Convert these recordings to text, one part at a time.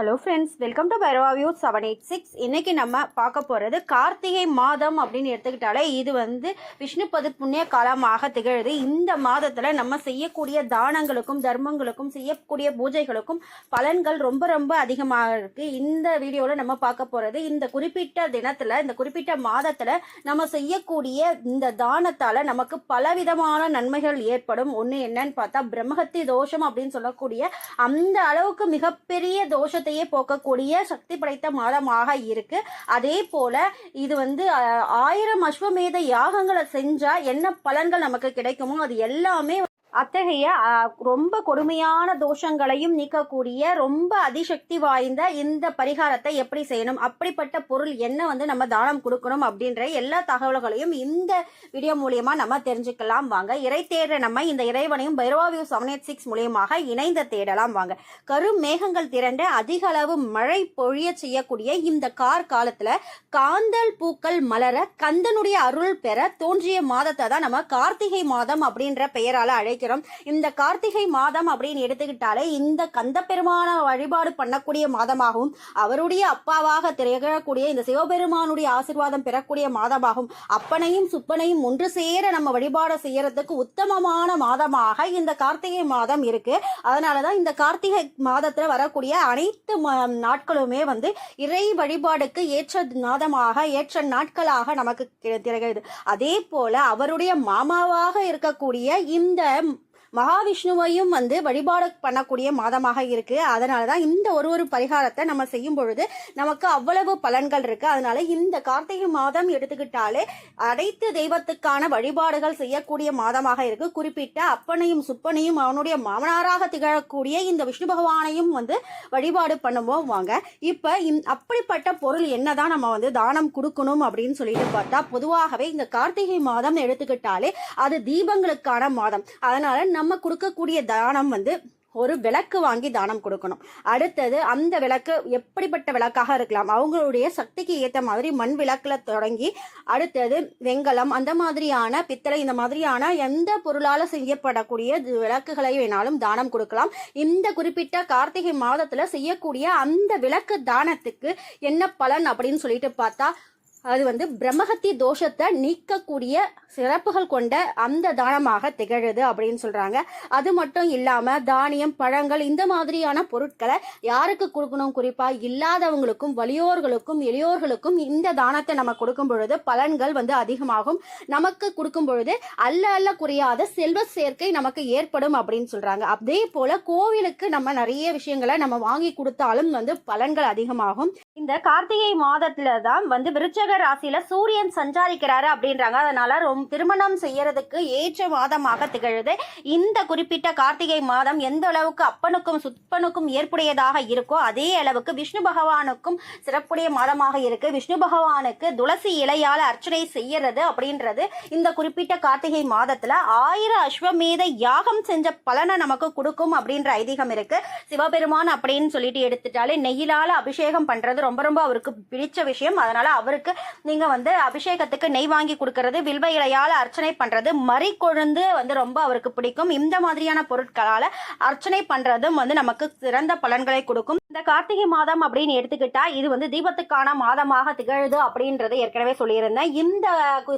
Hello friends welcome to Bhairava view seven eight six இன்னைக்கு நம்ம பார்க்க போகிறது கார்த்திகை மாதம் அப்படின்னு எடுத்துக்கிட்டாலே இது வந்து விஷ்ணு புண்ணிய காலமாக திகழுது. இந்த மாதத்தில் நம்ம செய்யக்கூடிய தானங்களுக்கும் தர்மங்களுக்கும் செய்யக்கூடிய பூஜைகளுக்கும் பலன்கள் ரொம்ப ரொம்ப அதிகமாக இருக்குது இந்த வீடியோவில் நம்ம பார்க்க போகிறது இந்த குறிப்பிட்ட தினத்தில் இந்த குறிப்பிட்ட மாதத்தில் நம்ம செய்யக்கூடிய இந்த தானத்தால் நமக்கு பலவிதமான நன்மைகள் ஏற்படும். ஒன்று என்னன்னு பார்த்தா பிரம்மஹத்தி தோஷம் அப்படின்னு சொல்லக்கூடிய அந்த அளவுக்கு மிகப்பெரிய தோஷத்தை தோஷத்தையே போக்கக்கூடிய சக்தி படைத்த மாதமாக இருக்கு. அதே போல இது வந்து ஆயிரம் அஸ்வமேத யாகங்களை செஞ்சா என்ன பலன்கள் நமக்கு கிடைக்குமோ அது எல்லாமே அத்தகைய ரொம்ப கொடுமையான தோஷங்களையும் நீக்கக்கூடிய ரொம்ப அதிசக்தி வாய்ந்த இந்த பரிகாரத்தை எப்படி செய்யணும் அப்படிப்பட்ட பொருள் என்ன வந்து நம்ம தானம் கொடுக்கணும் அப்படின்ற எல்லா தகவல்களையும் இந்த வீடியோ மூலியமா நம்ம தெரிஞ்சுக்கலாம் வாங்க. இறை தேடுற நம்ம இந்த இறைவனையும் பைரவாவியூ செவன் எயிட் சிக்ஸ் மூலியமாக இணைந்த தேடலாம் வாங்க. கரும் மேகங்கள் திரண்டு அதிக அளவு மழை பொழிய செய்யக்கூடிய இந்த கார் காலத்துல காந்தல் பூக்கள் மலர கந்தனுடைய அருள் பெற தோன்றிய மாதத்தை தான் நம்ம கார்த்திகை மாதம் அப்படின்ற பெயரால அழைக்கிறோம். இந்த கார்த்திகை மாதம் அப்படின்னு எடுத்துக்கிட்டாலே இந்த கந்த பெருமான வழிபாடு பண்ணக்கூடிய மாதமாகவும் அவருடைய அப்பாவாக திகழக்கூடிய இந்த சிவபெருமானுடைய ஆசிர்வாதம் பெறக்கூடிய மாதமாகும் அப்பனையும் சுப்பனையும் ஒன்று சேர நம்ம வழிபாடு செய்யறதுக்கு உத்தமமான மாதமாக இந்த கார்த்திகை மாதம் இருக்கு. அதனாலதான் இந்த கார்த்திகை மாதத்துல வரக்கூடிய அனைத்து நாட்களுமே வந்து இறை வழிபாடுக்கு ஏற்ற மாதமாக ஏற்ற நாட்களாக நமக்கு திகழ்கிறது. அதே போல அவருடைய மாமாவாக இருக்கக்கூடிய இந்த மகாவிஷ்ணுவையும் வந்து வழிபாடு பண்ணக்கூடிய மாதமாக இருக்கு. அதனால தான் இந்த ஒரு ஒரு பரிகாரத்தை நம்ம செய்யும் பொழுது நமக்கு அவ்வளவு பலன்கள் இருக்கு. அதனால இந்த கார்த்திகை மாதம் எடுத்துக்கிட்டாலே அனைத்து தெய்வத்துக்கான வழிபாடுகள் செய்யக்கூடிய மாதமாக இருக்கு. குறிப்பிட்ட அப்பனையும் சுப்பனையும் அவனுடைய மாமனாராக திகழக்கூடிய இந்த விஷ்ணு பகவானையும் வந்து வழிபாடு பண்ணுவோம் வாங்க. இப்போ அப்படிப்பட்ட பொருள் என்னதான் நம்ம வந்து தானம் கொடுக்கணும் அப்படின்னு சொல்லிட்டு பார்த்தா பொதுவாகவே இந்த கார்த்திகை மாதம் எடுத்துக்கிட்டாலே அது தீபங்களுக்கான மாதம். அதனால நம்ம கொடுக்கக்கூடிய தானம் வந்து ஒரு விளக்கு வாங்கி தானம் கொடுக்கணும். அடுத்தது அந்த விளக்கு எப்படிப்பட்ட விளக்காக இருக்கலாம். அவங்களுடைய சக்திக்கு ஏற்ற மாதிரி மண் விளக்கில் தொடங்கி அடுத்தது வெங்கலம் அந்த மாதிரியான பித்தளை இந்த மாதிரியான எந்த பொருளால் செய்யப்படக்கூடிய விளக்குகளை வேணாலும் தானம் கொடுக்கலாம். இந்த குறிப்பிட்ட கார்த்திகை மாதத்தில் செய்யக்கூடிய அந்த விளக்கு தானத்துக்கு என்ன பலன் அப்படின்னு சொல்லிட்டு பார்த்தா அது வந்து பிரம்மஹத்தி தோஷத்தை நீக்கக்கூடிய சிறப்புகள் கொண்ட அந்த தானமாக திகழுது அப்படின்னு சொல்றாங்க. அது மட்டும் இல்லாம தானியம் பழங்கள் இந்த மாதிரியான பொருட்களை யாருக்கு கொடுக்கணும்? குறிப்பா இல்லாதவங்களுக்கும் வலியோர்களுக்கும் எளியோர்களுக்கும் இந்த தானத்தை நம்ம கொடுக்கும் பொழுது பலன்கள் வந்து அதிகமாகும். நமக்கு கொடுக்கும் பொழுது அல்ல அல்ல குறையாத செல்வ சேர்க்கை நமக்கு ஏற்படும் அப்படின்னு சொல்றாங்க. அதே போல கோவிலுக்கு நம்ம நிறைய விஷயங்களை நம்ம வாங்கி கொடுத்தாலும் வந்து பலன்கள் அதிகமாகும். இந்த கார்த்திகை மாதத்துல தான் வந்து விருச்சக ராசியில சூரியன் சஞ்சாரிக்கிறாரு அப்படின்றாங்க. அதனால ரொம்ப திருமணம் செய்யறதுக்கு ஏற்ற மாதமாக திகழுது. இந்த குறிப்பிட்ட கார்த்திகை மாதம் எந்த அளவுக்கு அப்பனுக்கும் சுப்பனுக்கும் ஏற்புடையதாக இருக்கோ அதே அளவுக்கு விஷ்ணு பகவானுக்கும் சிறப்புடைய மாதமாக இருக்கு. விஷ்ணு பகவானுக்கு துளசி இலையால் அர்ச்சனை செய்யறது அப்படின்றது இந்த குறிப்பிட்ட கார்த்திகை மாதத்துல ஆயிரம் அஸ்வமேத யாகம் செஞ்ச பலனை நமக்கு கொடுக்கும் அப்படின்ற ஐதீகம் இருக்கு. சிவபெருமான் அப்படின்னு சொல்லிட்டு எடுத்துட்டாலே நெய்யிலால அபிஷேகம் பண்றது ரொம்ப ரொம்ப அவருக்கு பிடிச்ச விஷயம். அதனால அவருக்கு நீங்க வந்து அபிஷேகத்துக்கு நெய் வாங்கி கொடுக்கறது வில்வ இலையால அர்ச்சனை பண்றது மறி கொழுந்து வந்து ரொம்ப அவருக்கு பிடிக்கும். இந்த மாதிரியான பொருட்களால அர்ச்சனை பண்றதும் வந்து நமக்கு சிறந்த பலன்களை கொடுக்கும். இந்த கார்த்திகை மாதம் அப்படின்னு எடுத்துக்கிட்டா இது வந்து தீபத்துக்கான மாதமாக திகழுது அப்படின்றத ஏற்கனவே சொல்லியிருந்தேன். இந்த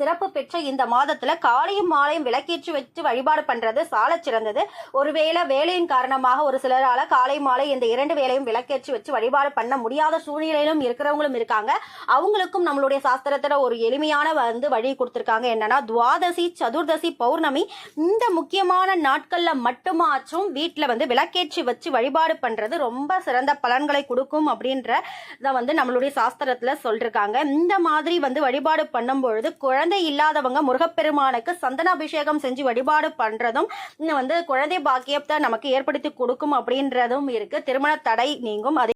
சிறப்பு பெற்ற இந்த மாதத்துல காலையும் மாலையும் விளக்கேற்றி வச்சு வழிபாடு பண்றது சால சிறந்தது. ஒருவேளை வேலையின் காரணமாக ஒரு சிலரால காலை மாலை இந்த இரண்டு வேலையும் விளக்கேற்றி வச்சு வழிபாடு பண்ண முடியாத சூழ்நிலையிலும் இருக்கிறவங்களும் இருக்காங்க. அவங்களுக்கும் நம்மளுடைய சாஸ்திரத்துல ஒரு எளிமையான வந்து வழி கொடுத்துருக்காங்க. என்னன்னா துவாதசி சதுர்தசி பௌர்ணமி இந்த முக்கியமான நாட்கள்ல மட்டுமாச்சும் வீட்டில் வந்து விளக்கேற்றி வச்சு வழிபாடு பண்றது ரொம்ப சிறந்த பலன்களை கொடுக்கும் அப்படின்ற வந்து நம்மளுடைய சாஸ்திரத்துல சொல்லிருக்காங்க. இந்த மாதிரி வந்து வழிபாடு பண்ணும் பொழுது குழந்தை இல்லாதவங்க முருகப்பெருமானுக்கு சந்தனாபிஷேகம் செஞ்சு வழிபாடு பண்றதும் இன்னும் வந்து குழந்தை பாக்கியத்தை நமக்கு ஏற்படுத்தி கொடுக்கும் அப்படின்றதும் இருக்கு. திருமண தடை நீங்கும். அதே